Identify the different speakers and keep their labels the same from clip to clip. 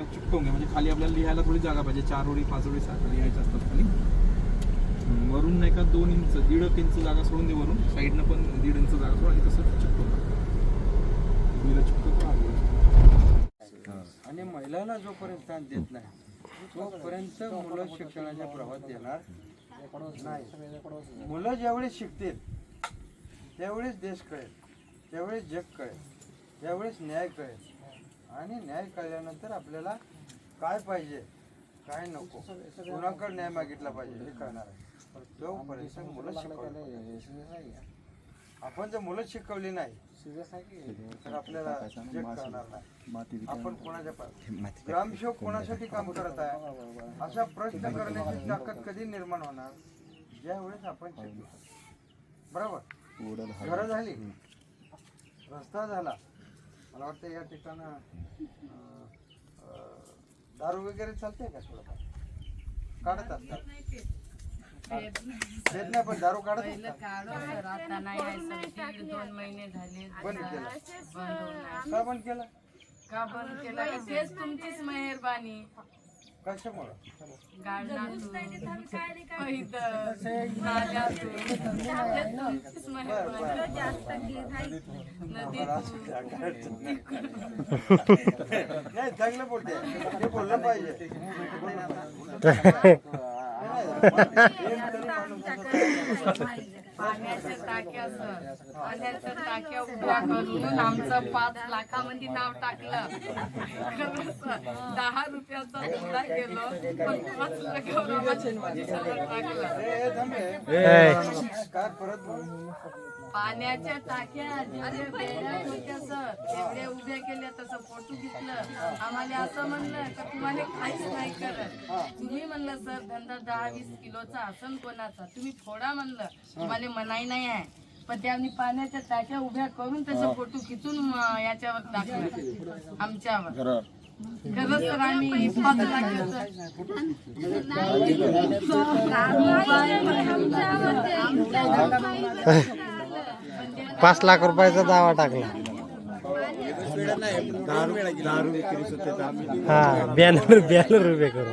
Speaker 1: चिकटवून म्हणजे खाली आपल्याला लिहायला थोडी जागा पाहिजे. चार ओळी पाच ओळी सात लिहायच्या असतात खाली. वरून नाही का दोन इंच दीड एक इंच जागा सोडून दे वरून. साईडनं पण दीड इंच जागा सोडून आणि तसं चिकटवून टाक. मुलीला
Speaker 2: आणि महिलांना जोपर्यंत स्थान देत नाही तोपर्यंत मुलं शिक्षणाच्या प्रवाहात येणार नाही. मुलं ज्यावेळेस शिकतील त्यावेळेस देश कळेल त्यावेळेस जग कळेल त्यावेळेस न्याय कळेल. आणि न्याय कळल्यानंतर आपल्याला काय पाहिजे काय नको कुणाकडे न्याय मागितला पाहिजे हे कळणार आहे. तोपर्यंत मुलं शिकवली आपण जर मुलं शिकवली नाही तर आपल्याला कळणार नाही. आपण कोणाच्या ग्रामसेवक कोणासाठी काम करत आहे? असा प्रश्न करण्याची ताकद कधी निर्माण होणार? ज्या वेळेस आपण शिकलो. बरोबर? घरं झाली? रस्ता झाला. मला वाटतं या ठिकाणं दारू वगैरे चालते का थोडंफार? काढत असतात देत नाही पण दारू काढत
Speaker 3: पहिलं
Speaker 2: असतात
Speaker 3: काढू सर आता नाही आहे सर दीड दोन महिने झाले
Speaker 2: बंद केलं?
Speaker 3: बंद होऊन नाही.
Speaker 2: का बंद केलं?
Speaker 3: का बंद केलं? तेच तुमचीच मेहरबानी.
Speaker 2: नाही चांगलं बोलते. ते बोललं पाहिजे.
Speaker 3: पाण्याच्या टाक्या पाण्याच्या टाक्या उभ्या करून आमचं पाच लाखामध्ये नाव टाकलं. दहा रुपयाचा धंदा केलो पण पाच लाखावर. पाण्याच्या टाक्या होत्या सर तेवढे उभे केले तसं फोटो घेतलं. आम्हाला असं म्हणलं का तुम्हाला काहीच नाही करत. तुम्ही म्हणलं सर धंदा दहा वीस किलोचा असन कोणाचा. तुम्ही फोडा म्हणलं तुम्हाला मनाई नाही आहे. पण त्यांनी पाण्याच्या टाक्या उभ्या करून त्याचा फोटो खिचून याच्यावर टाकलं. आमच्यावर. खरंच तर आम्ही पाच
Speaker 4: लाख रुपयाचा दावा टाकला. हा बॅनर बॅनर उभे करू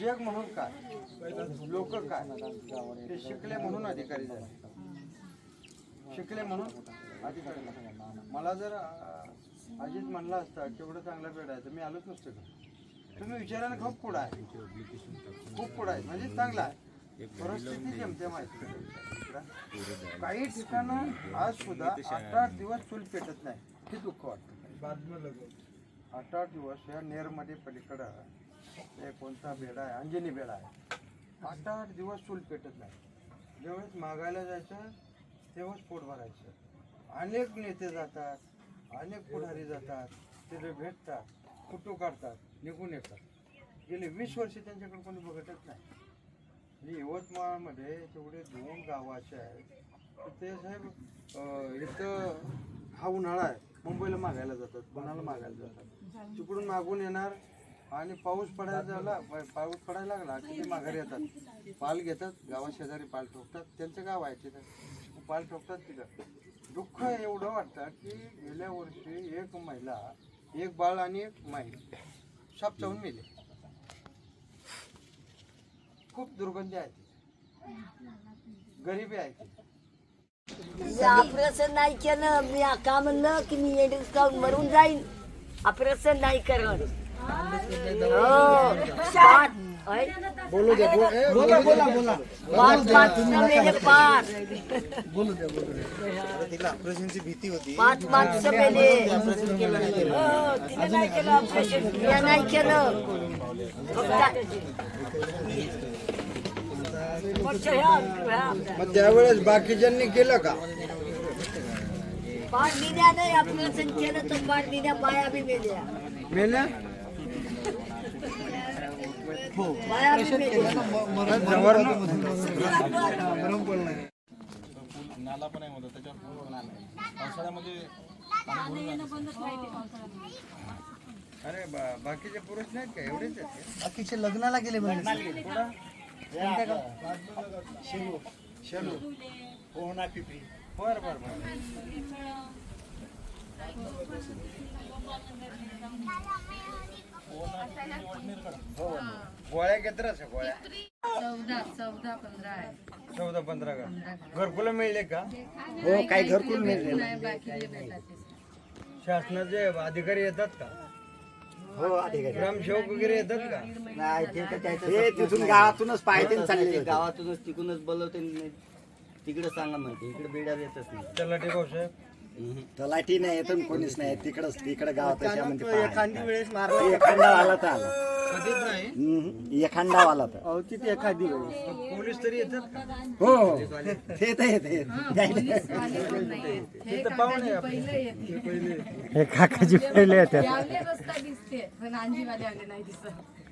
Speaker 2: जग म्हणून काय? लोक काय? ते शिकले म्हणून अधिकारी झाले. शिकले म्हणून अधिकारी मला जर अजित म्हणला असता केवढं चांगला पेड आहे तर मी आलोच नसतो का तुम्ही विचाराने खूप पुढं आहे? खूप पुढं आहे? म्हणजे चांगला आहे. परिस्थिती जमते माहिती काही ठिकाणं आज सुद्धा आठ आठ दिवस चूल पेटत नाही. हे दुःख वाटतं. आठ आठ दिवस या नेरमध्ये पलीकडं हे कोणता बेडा आहे? अंजनी बेडा आहे. आठ आठ दिवस चूल पेटत नाही. ज्यावेळेस मागायला जायचं तेव्हाच पोट भरायचं. अनेक नेते जातात अनेक पुढारी जातात तिथे भेटतात फोटो काढतात निघून येतात. गेले वीस वर्ष त्यांच्याकडे कोणी बघतच नाही. यवतमाळमध्ये तेवढे दोन गावं असे आहेत तर ते साहेब इथं हा उन्हाळा आहे. मुंबईला मागायला जातात पुण्याला मागायला जातात. तिकडून मागून येणार आणि पाऊस पडायला झाला पाऊस पडायला लागला की ते माघारी येतात? पाल घेतात गावा शेजारी पाल ठोकतात त्यांचं गाव आहे तिथं. पाल ठोकतात तिथं. दुःख एवढं वाटतं की गेल्या वर्षी एक महिला एक बाळ आणि एक माई साप चावून मेले. खूप दुर्गंधी आहे ती. गरिबी आहे ती.
Speaker 5: ऑपरेशन नाही केलं मी का म्हणलं की मी एडिक्स खाऊन मरून जाईन? ऑपरेशन नाही करत. हो पाच ऐ? पाच पाच मेले पाच पाच माणसं मेले हो, तिने नाही केलं ऑपरेशन नाही केलं
Speaker 2: मग त्यावेळेस बाकीच्यांनी केलं का
Speaker 5: पाठ दिल्या नाही ऑपरेशन केलं तर पाठ दिल्या पाया बी मेल्या बाया मेल्या.
Speaker 1: नाला पण आहे मध्ये त्याच्यावर पूर्ण नाला आहे पावसाळ्यामध्ये
Speaker 2: अरे बा- बाकीचे पुरुष नाहीत का एवढेच का?
Speaker 6: बाकीचे लग्नाला गेले म्हणजे
Speaker 2: बर बर बर. गोळ्या घेत राहा गोळ्या
Speaker 3: चौदा चौदा पंधरा आहे.
Speaker 2: चौदा पंधरा का? घरकुलं मिळले का?
Speaker 6: हो काही घरकुल मिळले.
Speaker 3: नाही बाकीचे भेटतात
Speaker 2: शासनाचे अधिकारी येतात का?
Speaker 6: हो अधिकारी.
Speaker 2: ग्रामसेवक वगैरे येतात का?
Speaker 6: नाही ते तर त्याचं हे तिथून गावातूनच पाहिजे चालले
Speaker 7: गावातूनच तिकूनच बोलवते तिकडे सांगा म्हणते इकडे बेड्यावर येतच नाही.
Speaker 2: तलाठी भाऊसाहेब
Speaker 6: तलाठी नाही येत कोणीच नाही तिकडच तिकडे गावात अशा म्हणजे
Speaker 2: एखादी वेळेस
Speaker 6: एखादा आला तर आला.
Speaker 2: कधीच नाही.
Speaker 6: हम्म. एखादा आला तर.
Speaker 2: तिथे एखादी वेळेस. पोलीस तरी येतात का?
Speaker 6: हो हो. ते तर येते.
Speaker 3: हे काकाजी पहिले येते.
Speaker 4: हे काकाजी पहिले येतात.
Speaker 3: यावले रस्ता दिसते पण अंजीवाले आले नाही दिसत.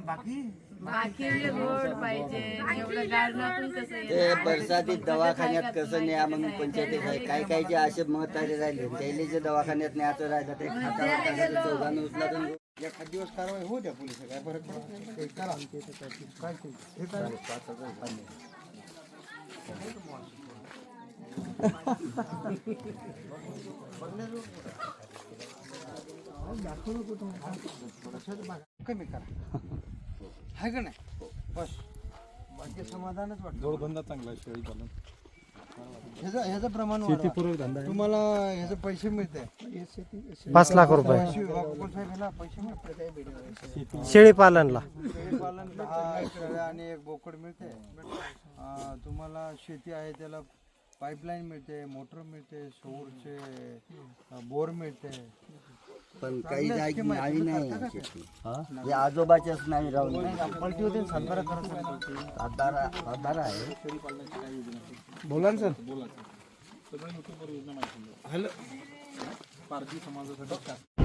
Speaker 3: बाकी? रोड पाहिजे एवढं गार्डनातून कसं
Speaker 7: ते? बरसातीत दवाखान्यात कसं न्या मग पंचायतीत आहे. काय काय जे असे महत्त्वाचे राहिले त्याले जे दवाखान्यात न्यायचं राहिलं ते खाता चौघांना उचला तर
Speaker 2: एखाद दिवस कारवाई होऊ द्या पोलीस काय फरक पडत नाही. ते करा काय ते? हे करा. कमी करा. आहे का नाही? बस. बाकी समाधानच वाटतं
Speaker 1: जोडधंदा चांगला आहे शेळी पालन.
Speaker 2: ह्याचं ह्याचं प्रमाण वाढवा. तुम्हाला ह्याचे पैसे मिळते.
Speaker 4: पाच लाख रुपये.
Speaker 2: पैसे मिळते
Speaker 4: शेळी पालनला.
Speaker 2: शेळीपालन दहा शेळ्या आणि एक बोकड मिळते. तुम्हाला शेती आहे त्याला पाईपलाईन मिळते मोटर मिळते सौरचे बोर मिळते.
Speaker 7: पण काही जागी नावी नाही आहे शेती. हे? आजोबाच्याच नाही राहून
Speaker 2: पलटी होते सातबारा करत
Speaker 7: सातबारा सातबारा आहे.
Speaker 2: बोला ना सर.
Speaker 1: माहिती हॅलो. पारधी समाजासाठी